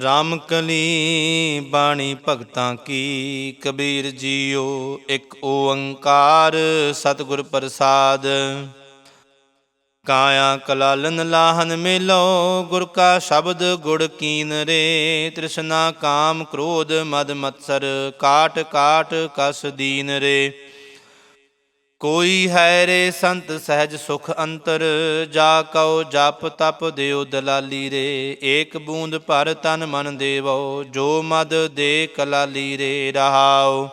ਰਾਮ ਕਲੀ ਬਾਣੀ ਭਗਤਾਂ ਕੀ, ਕਬੀਰ ਜੀਓ ਇੱਕ ਓੰਕਾਰ ਸਤਿਗੁਰ ਪ੍ਰਸਾਦ। ਕਾਇਆ ਕਲਾਲਨ ਲਾਹਨ ਮੇਲੋ, ਗੁਰ ਕਾ ਸ਼ਬਦ ਗੁੜ ਕੀਨ ਰੇ, ਤ੍ਰਿਸ਼ਨਾ ਕਾਮ ਕ੍ਰੋਧ ਮਦ ਮਤਸਰ, ਕਾਟ ਕਾਟ ਕਸ ਦੀਨ ਰੇ। ਕੋਈ ਹੈ ਰੇ ਸੰਤ ਸਹਿਜ ਸੁਖ ਅੰਤਰ, ਜਾ ਕਉ ਜਪ ਤਪ ਦਿਓ ਦਲਾਲੀ ਰੇ। ਏਕ ਬੂੰਦ ਭਰ ਤਨ ਮਨ ਦੇਵੋ, ਜੋ ਮਦ ਦੇ ਕਲਾਲੀ ਰੇ ਰਹਾਉ।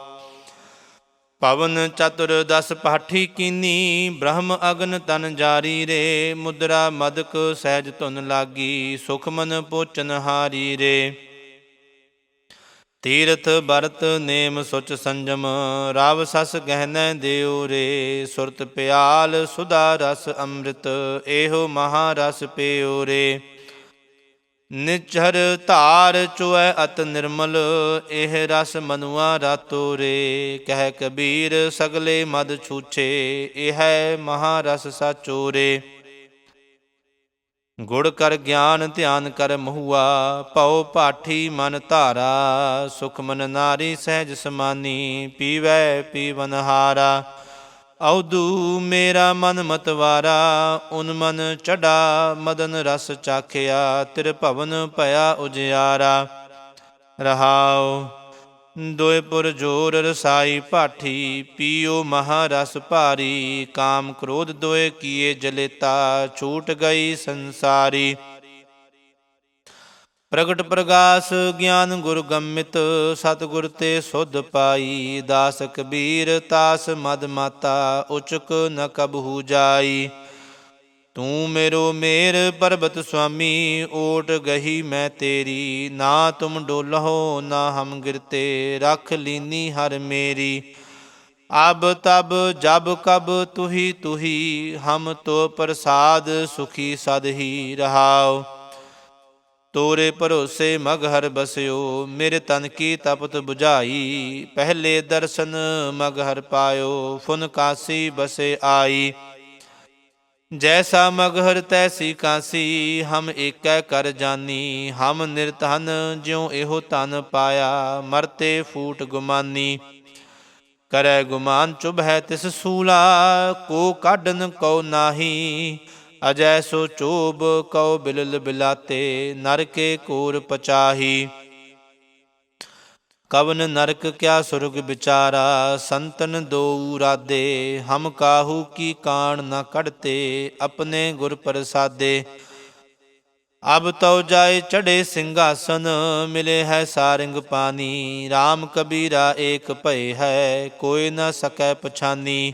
ਪਵਨ ਚਤੁਰ ਦਸ ਪਾਠੀ ਕੀਨੀ, ਬ੍ਰਹਮ ਅਗਨ ਤਨ ਜਾਰੀ ਰੇ। ਮੁਦਰਾ ਮਦਕ ਸਹਿਜ ਧੁਨ ਲਾਗੀ, ਸੁਖ ਮਨ ਪੋਚਨ ਹਾਰੀ ਰੇ। ਤੀਰਥ ਬਰਤ ਨੇਮ ਸੁਚ ਸੰਜਮ, ਰਾਵ ਸਸ ਗਹਿਨੈ ਦਿਉ ਰੇ, ਸੁਰਤ ਪਿਆਲ ਸੁਧਾ ਰਸ ਅੰਮ੍ਰਿਤ, ਇਹੋ ਮਹਾ ਰਸ ਪਿਉ ਰੇ। ਨਿਚਰ ਧਾਰ ਚੁਐ ਅਤ ਨਿਰਮਲ, ਇਹ ਰਸ ਮਨੁਆ ਰਾਤੋ ਰੇ। ਕਹਿ ਕਬੀਰ ਸਗਲੇ ਮਦ ਛੂਛੇ, ਇਹ ਹੈ ਮਹਾ ਰਸ ਸਾਚੋ ਰੇ। ਗੁੜ ਕਰ ਗਿਆਨ, ਧਿਆਨ ਕਰ ਮਹੁਆ ਭਉ ਪਾਠੀ ਮਨ ਧਾਰਾ ਸੁਖ ਮਨ ਨਾਰੀ ਸਹਿਜ ਸਮਾਨੀ, ਪੀਵੈ ਪੀਵਨ ਹਾਰਾ। ਔਦੂ ਮੇਰਾ ਮਨ ਮਤਵਾਰਾ, ਉਨ ਮਨ ਚੜਾ, ਮਦਨ ਰਸ ਚਾਖਿਆ ਤਿਰ ਭਵਨ ਭਇਆ ਉਜਿਆਰਾ। ਰਹਾਉ ਦੋਇਪੁਰ ਜੋਰ ਰਸਾਈ ਭਾਠੀ, ਪੀਓ ਮਹਾਰਸ ਭਾਰੀ, ਕਾਮ ਕ੍ਰੋਧ ਦੋਏ ਕੀਏ ਜਲੇਤਾ, ਛੂਟ ਗਈ ਸੰਸਾਰੀ। ਪ੍ਰਗਟ ਪ੍ਰਗਾਸ ਗਿਆਨ ਗੁਰ ਗੰਮਿਤ, ਸਤਿਗੁਰ ਤੇ ਸੁਧ ਪਾਈ, ਦਾਸ ਕਬੀਰ ਤਾਸ ਮਦ ਮਾਤਾ, ਉਚਕ ਨ ਕਬਹੂ ਜਾਈ। ਤੂੰ ਮੇਰੋ ਮੇਰ ਪਰਬਤ ਸੁਆਮੀ, ਓਟ ਗਹੀ ਮੈਂ ਤੇਰੀ। ਨਾ ਤੁਮ ਡੋਲਹੁ, ਨਾ ਹਮ ਗਿਰਤੇ ਰਖ ਲੀਨੀ ਹਰ ਮੇਰੀ। ਅਬ ਤਬ, ਜਬ ਕਬ ਤੁਹੀ ਤੁਹੀ, ਹਮ ਤੋ ਪ੍ਰਸਾਦ ਸੁਖੀ ਸਦ ਹੀ ਰਹਾਉ। ਤੋਰੇ ਭਰੋਸੇ ਮਗ ਹਰ ਬਸਿਓ, ਮੇਰੇ ਤਨ ਕੀ ਤਪਤ 부ਝਾਈ ਪਹਿਲੇ ਦਰਸ਼ਨ ਮਗ ਹਰ ਪਾਇਓ, ਫੁਨ ਕਾਸੀ ਬਸੇ ਆਈ। ਜੈਸਾ ਮਗਹਰ ਤੈਸੀ ਕਾਂਸੀ, ਹਮ ਏਕੈ ਕਰ ਜਾਨੀ। ਹਮ ਨਿਰਧਨ ਜਿਉ ਇਹੋ ਤਨ ਪਾਇਆ, ਮਰਤੇ ਫੂਟ ਗੁਮਾਨੀ। ਕਰੈ ਗੁਮਾਨ ਚੁਭ ਹੈ ਤਿਸ ਸੂਲਾ, ਕੋ ਕਾਢਨ ਕਉ ਨਾਹੀ। ਅਜੈ ਸੋ ਚੋਬ ਕਉ ਬਿਲਲ ਬਿਲਾਤੇ ਨਰ ਕੇ ਕੋਰ ਪਚਾਹੀ। ਕਵਨ ਨਰਕ ਕਿਆ ਸੁਰਗ ਵਿਚਾਰਾ, ਸੰਤਨ ਦੋ ਰਾਦੇ, ਹਮ ਕਾਹੂ ਕੀ ਕਾਣ ਨ ਕੜਤੇ ਆਪਣੇ ਗੁਰ ਪ੍ਰਸਾਦੇ। ਅਬ ਤਉ ਜਾਏ ਚੜੇ ਸਿੰਘਾਸਨ, ਮਿਲੇ ਹੈ ਸਾਰੰਗ ਪਾਨੀ RAM ਕਬੀਰਾ ਏਕ ਭਏ ਹੈ, ਕੋਈ ਨ ਸਕੈ ਪਛਾਨੀ।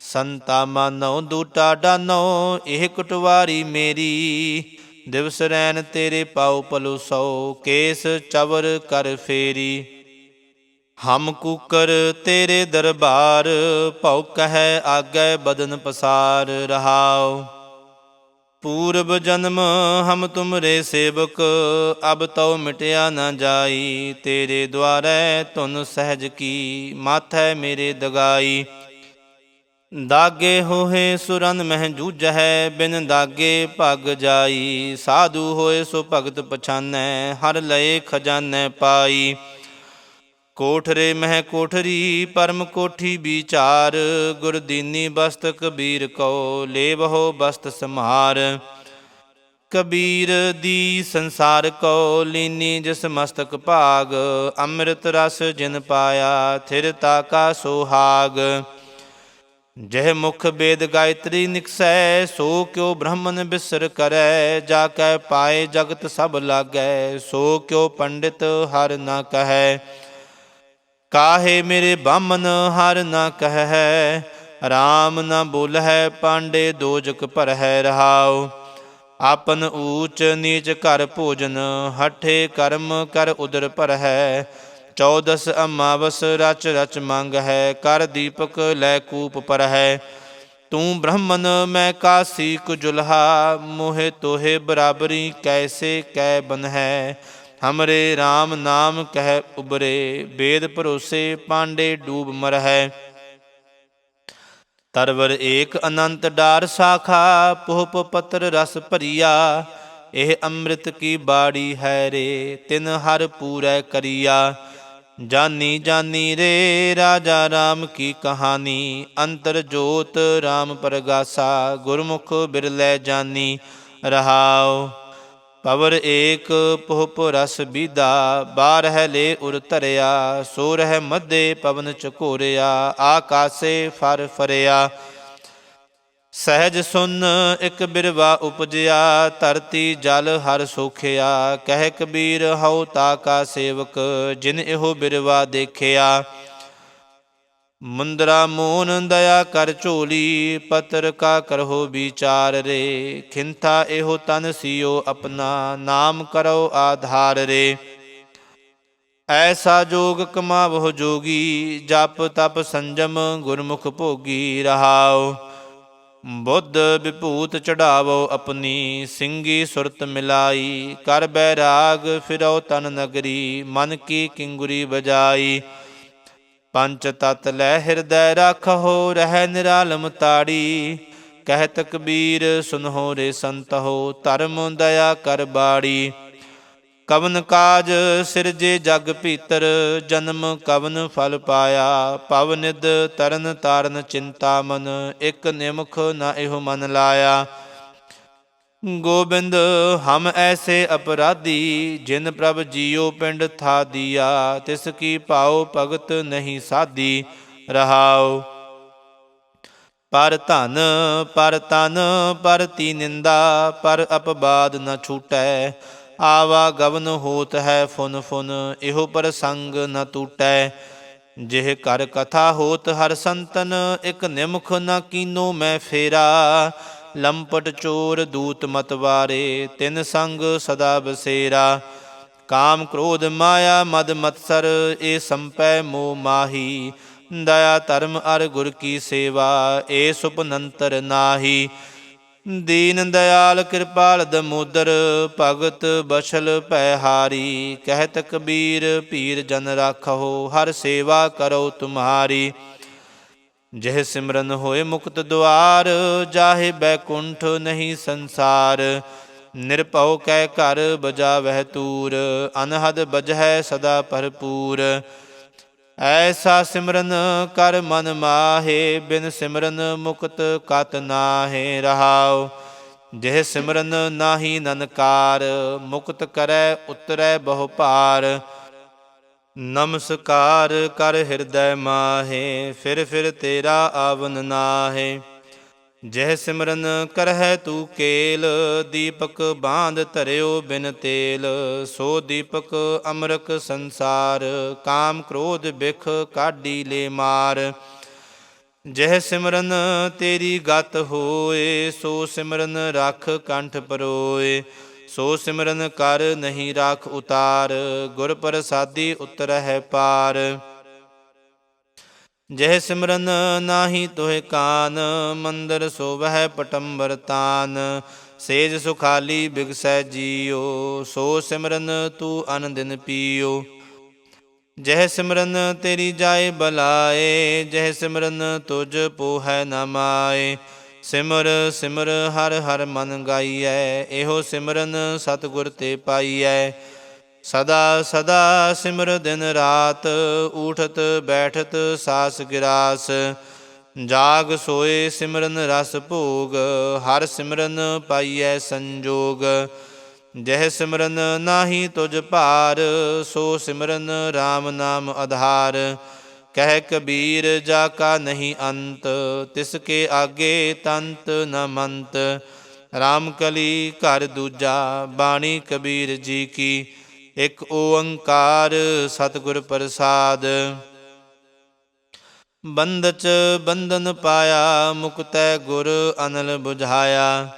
ਸੰਤਾ ਮਾਨੋ ਦੂਟਾ ਡਾਨੋ ਇਹ ਕਟਵਾਰੀ ਮੇਰੀ। ਦਿਵਸ ਰੈਨ ਤੇਰੇ ਪਾਉ ਪਲੂ ਸੋ, ਕੇਸ ਚਵਰ ਕਰ ਫੇਰੀ। ਹਮ ਕੂਕਰ ਤੇਰੇ ਦਰਬਾਰ, ਭਉ ਕਹੈ ਆਗੈ ਬਦਨ ਪਸਾਰ, ਰਹਾਉ। ਪੂਰਬ ਜਨਮ ਹਮ ਤੁਮਰੇ ਸੇਵਕ, ਅਬ ਤਉ ਮਿਟਿਆ ਨਾ ਜਾਈ। ਤੇਰੇ ਦੁਆਰੈ ਤੁਨ ਸਹਿਜ ਕੀ, ਮਾਥੈ ਮੇਰੇ ਦਗਾਈ। ਦਾਗੇ ਹੋਏ ਸੁਰਨ ਮਹਿ ਜੂਝੈ ਬਿਨ ਦਾਗੇ ਭਗ ਜਾਈ। ਸਾਧੂ ਹੋਏ ਸੋ ਭਗਤ ਪਛਾਨੈ, ਹਰ ਲਏ ਖਜ਼ਾਨੈ ਪਾਈ। ਕੋਠਰੇ ਮਹਿ ਕੋਠਰੀ, ਪਰਮ ਕੋਠੀ ਵਿਚਾਰ। ਗੁਰਦੀਨੀ ਬਸਤ ਕਬੀਰ ਕੋ, ਲੇਵਹੋ ਬਸਤ ਸਮਾਰ। ਕਬੀਰ ਦੀ ਸੰਸਾਰ ਕੋ, ਲੀਨੀ ਜਿਸ ਮਸਤਕ ਭਾਗ। ਅੰਮ੍ਰਿਤ ਰਸ ਜਿਨ ਪਾਇਆ, ਥਿਰ ਤਾਕਾ ਸੋਹਾਗ ਜਹ ਮੁਖ ਬੇਦ ਗਾਇਤਰੀ ਨਿਕਸੈ, ਸੋ ਕਿਉ ਬ੍ਰਹਮਨ ਬਿਸਰ ਕਰੈ, ਜਾ ਕੈ ਪਾਏ ਜਗਤ ਸਭ ਲਾਗੈ, ਸੋ ਕਿਉ ਪੰਡਿਤ ਹਰ ਨਾ ਕਹੈ। ਕਾਹੇ ਮੇਰੇ ਬਾਮਨ ਹਰ ਨਾ ਕਹੈ RAM ਨਾ ਬੋਲਹਿ, ਪਾਂਡੇ ਦੋਜਕ ਭਰਹਿ ਰਹਾਉ। ਆਪਨ ਊਚ, ਨੀਚ ਘਰ ਭੋਜਨ, ਹਠੇ ਕਰਮ ਕਰ ਉਦਰ ਭਰਹਿ ਚੌਦਸ ਅਮਾਵਸ ਰਚ ਰਚ ਮੰਗ ਹੈ, ਕਰ ਦੀਪਕ ਲੈ ਕੂਪ ਪਰ ਹੈ। ਤੂੰ ਬ੍ਰਹਮਨ, ਮੈਂ ਕਾਸੀ ਕੁਜੁਲਹਾ, ਮੋਹਿ ਤੋਹੇ ਬਰਾਬਰੀ ਕੈਸੇ ਕੈ ਬਨ ਹੈ। ਹਮਰੇ RAM ਨਾਮ ਕਹਿ ਉਬਰੇ ਵੇਦ ਭਰੋਸੇ ਪਾਂਡੇ ਡੂਬ ਮਰ ਹੈ। ਤਰਵਰ ਏਕ ਅਨੰਤ ਡਾਰ ਸਾਖਾ, ਪੁਹਪ ਪਤਰ ਰਸ ਭਰੀਆ, ਇਹ ਅੰਮ੍ਰਿਤ ਕੀ ਬਾੜੀ ਹੈ ਰੇ, ਤਿਨ ਹਰ ਪੂਰੈ ਕਰੀਆ। ਜਾਨੀ ਜਾਨੀ ਰੇ ਰਾਜਾ ਰਾਮ ਕੀ ਕਹਾਣੀ, ਅੰਤਰ ਜੋਤ ਰਾਮ ਪ੍ਰਗਾਸਾ, ਗੁਰਮੁਖ ਬਿਰਲੇ ਜਾਨੀ, ਰਹਾਉ। ਪਵਰ ਏਕ ਪੁਹਪ ਰਸ ਬੀਦਾ, ਬਾਰ ਹੈ ਲੈ ਉਰ ਧਰਿਆ, ਸੋ ਰਹਿ ਮਧੇ ਪਵਨ ਚਕੋਰਿਆ ਆਕਾਸੇ ਫਰ ਫਰਿਆ। ਸਹਿਜ ਸੁਨ ਇਕ ਬਿਰਵਾ ਉਪਜਿਆ, ਧਰਤੀ ਜਲ ਹਰ ਸੋਖਿਆ। ਕਹਿ ਕਬੀਰ ਹਉ ਤਾ ਕਾ ਸੇਵਕ, ਜਿਨ ਇਹੋ ਬਿਰਵਾ ਦੇਖਿਆ। ਮੁੰਦਰਾ ਮੋਨ ਦਇਆ ਕਰ ਝੋਲੀ, ਪਤਰ ਕਾ ਕਰਹੁ ਵਿਚਾਰ ਰੇ। ਖਿੰਥਾ ਇਹੋ ਤਨ ਸਿਓ ਆਪਣਾ, ਨਾਮ ਕਰੋ ਆਧਾਰ ਰੇ। ਐਸਾ ਜੋਗ ਕਮਾਵਹੁ ਜੋਗੀ, ਜਪ ਤਪ ਸੰਜਮ ਗੁਰਮੁਖ ਭੋਗੀ ਰਹਾਓ ਬੁੱਧ ਵਿਭੂਤ ਚੜਾਵੋ ਆਪਣੀ ਸਿੰਘੀ ਸੁਰਤ ਮਿਲਾਈ। ਕਰ ਬੈਰਾਗ ਫਿਰੋ ਤਨ ਨਗਰੀ, ਮਨ ਕੀ ਕਿੰਗੁਰੀ ਬਜਾਈ ਪੰਚ ਤਤ ਲੈ ਹਿਰਦੈ ਰੱਖੋ ਰਹਿ ਨਿਰਾਲਮ ਤਾੜੀ। ਕਹਿ ਤਕਬੀਰ ਸੁਨਹੋ ਰੇ ਸੰਤਹੁ ਧਰਮ ਦਇਆ ਕਰ ਬਾੜੀ। ਕਵਨ ਕਾਜ ਸਿਰਜੇ ਜਗ ਭੀਤਰ, ਜਨਮ ਕਵਨ ਫਲ ਪਾਇਆ। ਪਵ ਨਿਦ ਤਰਨ ਤਾਰਨ ਚਿੰਤਾ ਮਨ, ਇਕ ਨਿਮਖ ਨਾ ਇਹੋ ਮਨ ਲਾਇਆ। ਗੋਬਿੰਦ, ਹਮ ਐਸੇ ਅਪਰਾਧੀ, ਜਿਨ ਪ੍ਰਭ ਜੀਉ ਪਿੰਡ ਥਾ ਦਿਆ, ਤਿਸ ਕੀ ਭਾਉ ਭਗਤ ਨਹੀਂ ਸਾਦੀ, ਰਹਾਉ। ਪਰ ਧਨ, ਪਰ ਤਨ, ਪਰ ਤੀ ਨਿੰਦਾ, ਪਰ ਅਪਵਾਦ ਨ ਛੂਟੈ। ਆਵਾ ਗਵਨ ਹੋਤ ਹੈ ਫੁਨ ਫੁਨ, ਇਹੋ ਪ੍ਰਸੰਗ ਨ ਟੂਟੈ। ਜਿਹ ਕਰ ਕਥਾ ਹੋਤ ਹਰ ਸੰਤਨ, ਇਕ ਨਿਮਖ ਨ ਕੀਨੋ ਮੈਂ ਫੇਰਾ। ਲੰਪਟ ਚੋਰ ਦੂਤ ਮਤਵਾਰੇ ਤਿਨ ਸੰਗ ਸਦਾ ਬਸੇਰਾ। ਕਾਮ ਕ੍ਰੋਧ ਮਾਇਆ ਮਦ ਮਤਸਰ ਏ ਸੰਪੈ ਮੋ ਮਾਹੀ। ਦਇਆ ਧਰਮ ਅਰ ਗੁਰ ਕੀ ਸੇਵਾ ਏ ਸੁਪਨੰਤਰ ਨਾਹੀ। ਦੀਨ ਦਿਆਲ ਕਿਰਪਾਲ ਦਮੋਦਰ, ਭਗਤ ਬਛਲ ਭੈ ਹਾਰੀ ਕਹਿਤ ਕਬੀਰ ਪੀਰ ਜਨ ਰਾਖੋ ਹਰ ਸੇਵਾ ਕਰੋ ਤੁਮਹਾਰੀ ਜਿਹ ਸਿਮਰਨ ਹੋਏ ਮੁਕਤ ਦੁਆਰ, ਜਾਹੇ ਬੈਕੁੰਠ ਨਹੀਂ ਸੰਸਾਰ। ਨਿਰਭਉ ਕੈ ਘਰ ਬਜਾਵਹਿ ਤੂਰ, ਅਨਹਦ ਬਜਹਿ ਸਦਾ ਭਰਪੂਰ। ਐਸਾ ਸਿਮਰਨ ਕਰ ਮਨ ਮਾਹੇ, ਬਿਨ ਸਿਮਰਨ ਮੁਕਤ ਕਤ ਨਾਹੇ ਰਹਾਉ। ਜਿਹ ਸਿਮਰਨ ਨਾਹੀ ਨਨਕਾਰ, ਮੁਕਤ ਕਰੈ ਉਤਰੈ ਬਹੁ ਭਾਰ ਨਮਸਕਾਰ ਕਰ ਹਿਰਦੈ ਮਾਹੇ, ਫਿਰ ਫਿਰ ਤੇਰਾ ਆਵਨ ਨਾਹੇ। ਜਹ ਸਿਮਰਨ ਕਰਹਿ ਤੂ ਕੇਲ, ਦੀਪਕ ਬਾਂਧ ਧਰਿਓ ਬਿਨ ਤੇਲ। ਸੋ ਦੀਪਕ ਅਮਰਕ ਸੰਸਾਰ, ਕਾਮ ਕ੍ਰੋਧ ਬਿਖ ਕਾਢੀ ਲੇ ਮਾਰ। ਜਹ ਸਿਮਰਨ ਤੇਰੀ ਗਤ ਹੋਏ, ਸੋ ਸਿਮਰਨ ਰਖ ਕੰਠ ਪਰੋਏ। ਸੋ ਸਿਮਰਨ ਕਰ ਨਹੀਂ ਰਾਖ ਉਤਾਰ, ਗੁਰ ਪ੍ਰਸਾਦੀ ਉਤਰਹਿ ਪਾਰ। ਜਹ ਸਿਮਰਨ ਨਾਹੀ ਤੋਹਿ ਕਾਨ, ਮੰਦਰ ਸੋਵਹਿ ਪਟੰਬਰ ਤਾਨ। ਸੇਜ ਸੁਖਾਲੀ ਬਿਗਸੈ ਜੀਓ ਸੋ ਸਿਮਰਨ ਤੂੰ ਅਨ ਦਿਨ ਪੀਓ ਜਹ ਸਿਮਰਨ ਤੇਰੀ ਜਾਏ ਬਲਾਏ, ਜਹ ਸਿਮਰਨ ਤੁਜ ਪੋਹੈ ਨ ਮਾਏ। ਸਿਮਰ ਸਿਮਰ ਹਰ ਹਰ ਮਨ ਗਾਈਐ, ਇਹੋ ਸਿਮਰਨ ਸਤਿਗੁਰ ਤੇ ਪਾਈਐ। ਸਦਾ ਸਦਾ ਸਿਮਰ ਦਿਨ ਰਾਤ ਊਠਤ ਬੈਠਤ ਸਾਸ ਗਿਰਾਸ, ਜਾਗ ਸੋਏ ਸਿਮਰਨ ਰਸ ਭੋਗ, ਹਰ ਸਿਮਰਨ ਪਾਈਐ ਸੰਜੋਗ। ਜਹ ਸਿਮਰਨ ਨਾਹੀ ਤੁਜ ਭਾਰ, ਸੋ ਸਿਮਰਨ RAM ਨਾਮ ਆਧਾਰ। ਕਹਿ ਕਬੀਰ, ਜਾ ਕਾ ਨਹੀਂ ਅੰਤ, ਤਿਸ ਕੇ ਆਗੇ ਤੰਤ ਨ ਮੰਤ। RAM ਕਲੀ ਘਰ ਦੂਜਾ, ਬਾਣੀ ਕਬੀਰ ਜੀ ਕੀ। ਇਕ ਓੰਕਾਰ ਸਤਿਗੁਰ ਪ੍ਰਸਾਦ। ਬੰਦਚ ਬੰਧਨ ਪਾਇਆ, ਮੁਕਤੈ ਗੁਰ ਅਨਲ 부ਝਾਇਆ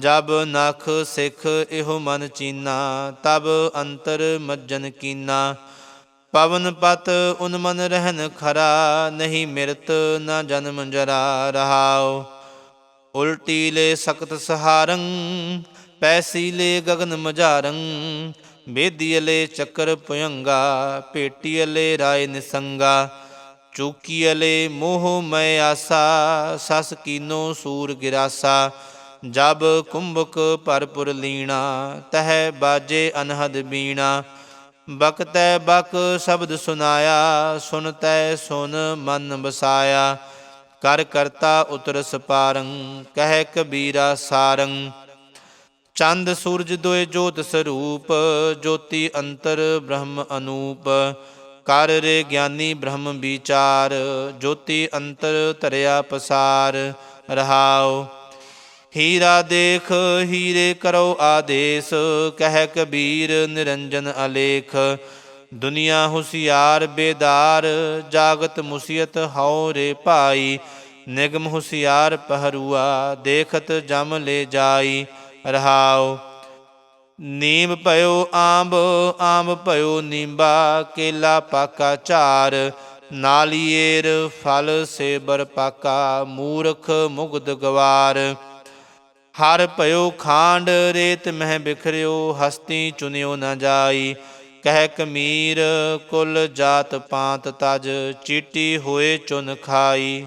ਜਬ ਨਖ ਸਿਖ ਇਹੋ ਮਨ ਚੀਨਾ, ਤਬ ਅੰਤਰ ਮੱਜਨ ਕੀਨਾ। ਪਵਨ ਪਤ ਉਨ ਮਨ ਰਹਿਨ ਖਰਾ, ਨਹੀਂ ਮਿਰਤ ਨਾ ਜਨਮ ਜਰਾ ਰਹਾਓ ਉਲਟੀ ਲੈ ਸਖਤ ਸਹਾਰੰ ਪੈਸੀ ਲੈ ਗਗਨ ਮਝਾਰੰ ਬੇਦੀਲੇ ਚੱਕਰ ਭਯੰਗਾ ਪੇਟੀਲੇ ਰਾਏ ਨਿਸੰਗਾ ਚੂਕੀਲੇ ਮੋਹ ਮੈਂ ਆਸਾ, ਸਸ ਕੀਨੋ ਸੂਰ ਗਿਰਾਸਾ, ਜਬ ਕੁੰਭਕ ਪਰਪੁਰ ਲੀਣਾ, ਤਹਿ ਬਾਜੇ ਅਨਹਦ ਬੀਣਾ। ਬਕਤੈ ਬਕ ਸ਼ਬਦ ਸੁਨਾਇਆ, ਸੁਨਤੈ ਸੁਨ ਮਨ ਬਸਾਇਆ ਕਰ ਕਰਤਾ ਉਤਰ ਪਾਰੰ, ਕਹਿ ਕਬੀਰਾ ਸਾਰੰ। ਚੰਦ ਸੂਰਜ ਦੋਏ ਜੋਤ ਸਰੂਪ, ਜੋਤੀ ਅੰਤਰ ਬ੍ਰਹਮ ਅਨੂਪ, ਕਰ ਰੇ ਗਿਆਨੀ ਬ੍ਰਹਮ ਵਿਚਾਰ, ਜੋਤੀ ਅੰਤਰ ਤਰਿਆ ਪਸਾਰ ਰਹਾਓ ਹੀਰਾ ਦੇਖ, ਹੀਰੇ ਕਰੋ ਆਦੇਸ, ਕਹਿ ਕਬੀਰ ਨਿਰੰਜਨ ਅਲੇਖ। ਦੁਨੀਆ ਹੁਸਿਆਰ ਬੇਦਾਰ, ਜਾਗਤ ਮੁਸੀਅਤ ਹਉ ਰੇ ਭਾਈ। ਨਿਗਮ ਹੁਸਿਆਰ ਪਹਰੂਆ, ਦੇਖਤ ਜਮ ਲੈ ਜਾਈ। ਰਹਾਉ। ਨੀਮ ਭਇਓ ਆਂਬ ਆਂਬ ਭਇਓ ਨਿੰਬਾ, ਕੇਲਾ ਪਾਕਾ ਝਾਰ, ਨਾਲੀਏਰ ਫਲ ਸੇਬਰ ਪਾਕਾ, ਮੂਰਖ ਮੁਗਦ ਗਵਾਰ। ਹਰ ਭਇਓ ਖਾਂਡ ਰੇਤ ਮਹਿ ਬਿਖਰਿਓ, ਹਸਤੀ ਚੁਨਿਓ ਨਾ ਜਾਈ। ਕਹਿ ਕਮੀਰ, ਕੁਲ ਜਾਤ ਪਾਤ ਤਜ, ਚੀਟੀ ਹੋਏ ਚੁਨ ਖਾਈ।